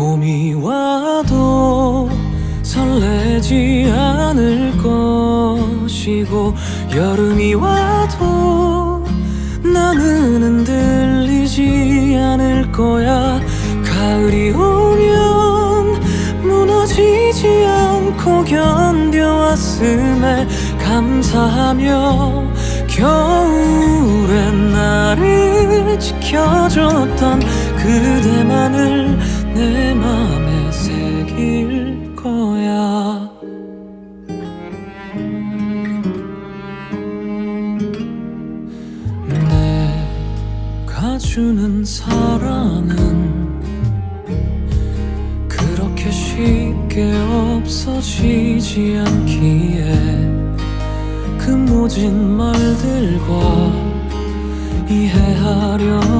봄이 와도 설레지 않을 것이고 여름이 와도 나는 흔들리지 않을 거야. 가을이 오면 무너지지 않고 견뎌왔음에 감사하며 겨울엔 나를 지켜줬던 그대만을 내 맘에 새길 거야. 내가 주는 사랑은 그렇게 쉽게 없어지지 않기에 그 모진 말들과 이해하려는